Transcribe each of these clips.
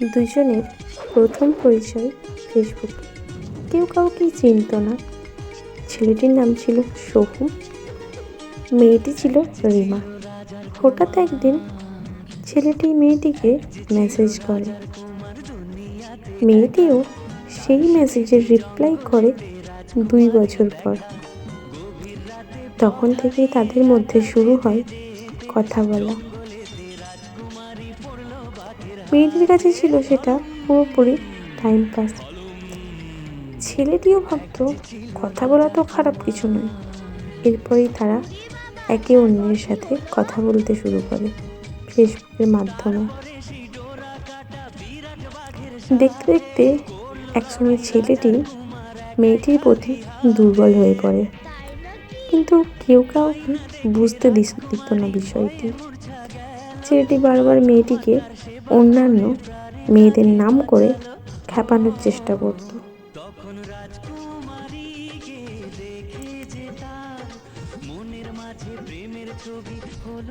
দুজনের প্রথম পরিচয় ফেসবুকে কেউ কাউকেই চিনত না। ছেলেটির নাম ছিল সোহু। মেয়েটি ছিল রিমা। হঠাৎ একদিন ছেলেটি মেয়েটিকে মেসেজ করে। মেয়েটিও সেই মেসেজের রিপ্লাই করে দুই বছর পর। তখন থেকেই তাদের মধ্যে শুরু হয় কথা বলা। মেয়েটির কাছে ছিল সেটা পুরোপুরি টাইম পাস ছেলেটিও ভাবতো, কথা বলা তো খারাপ কিছু নয়। এরপরেই তারা একে অন্যের সাথে কথা বলতে শুরু করে ফেসবুকের মাধ্যমে। দেখতে দেখতে একসময় ছেলেটি মেয়েটির প্রতি দুর্বল হয়ে পড়ে। কিন্তু কেউ কাউকে বুঝতে দিত না বিষয়টি। ছেলেটি বারবার মেয়েটিকে অন্যান্য মেয়েদের নাম করে খেপানোর চেষ্টা করত।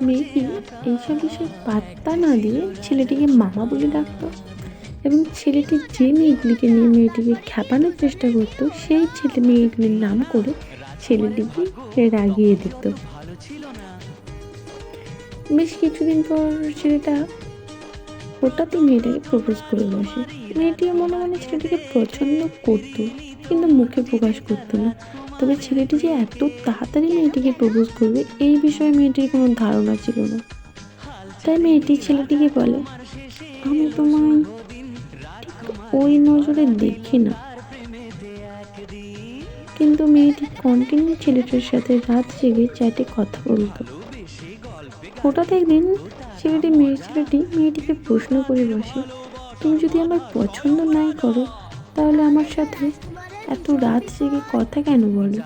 মেয়েটি এইসব বিষয়ে পাত্তা না দিয়ে ছেলেটিকে মামা বলে ডাকতো এবং ছেলেটি যে মেয়েগুলিকে নিয়ে মেয়েটিকে খেপানোর চেষ্টা করতো, সেই ছেলে মেয়েগুলির নাম করে ছেলেটিকে রাগিয়ে দিত। বেশ কিছুদিন পর ছেলেটা হঠাৎই মেয়েটাকে প্রপোজ করে বসে। মেয়েটিও মনে মনে ছেলেটিকে পছন্দ করতো, কিন্তু মুখে প্রকাশ করতো না। তবে ছেলেটি যে এত তাড়াতাড়ি মেয়েটিকে প্রপোজ করবে, এই বিষয়ে মেয়েটির কোনো ধারণা ছিল না। তাই মেয়েটি ছেলেটিকে বলে, আমি তোমায় ওই নজরে দেখি না। কিন্তু মেয়েটি কন্টিনিউ ছেলেটির সাথে রাত জেগে চ্যাটে কথা বলতো। হঠাৎ একদিন ছেলেটি মেয়ে, ছেলেটি মেয়েটিকে প্রশ্ন করে বসে, তুমি যদি আমার পছন্দ নাই করো, তাহলে আমার সাথে এত রাত জেগে কথা কেন বলো?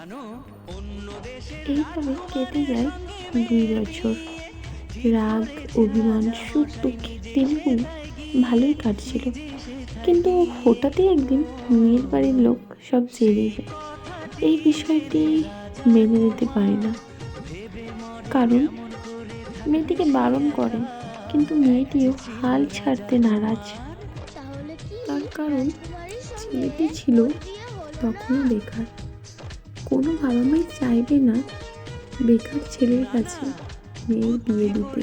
এইভাবে কেটে যায় দুই বছর। রাগ, অভিমান, সুখ দুঃখের দিনগুলো ভালোই কাটছিল। কিন্তু হঠাৎই একদিন মেয়ের বাড়ির লোক সব জেনে যায়। এই বিষয়টি মেনে নিতে পারে না। কারণ মেয়েটিকে বারণ করে, কিন্তু মেয়েটিও হাল ছাড়তে নারাজ। তার কারণ ছেলেটি ছিল তখনও বেকার। কোনো বাবা মাই চাইবে না বেকার ছেলের কাছে মেয়ের বিয়ে দিতে।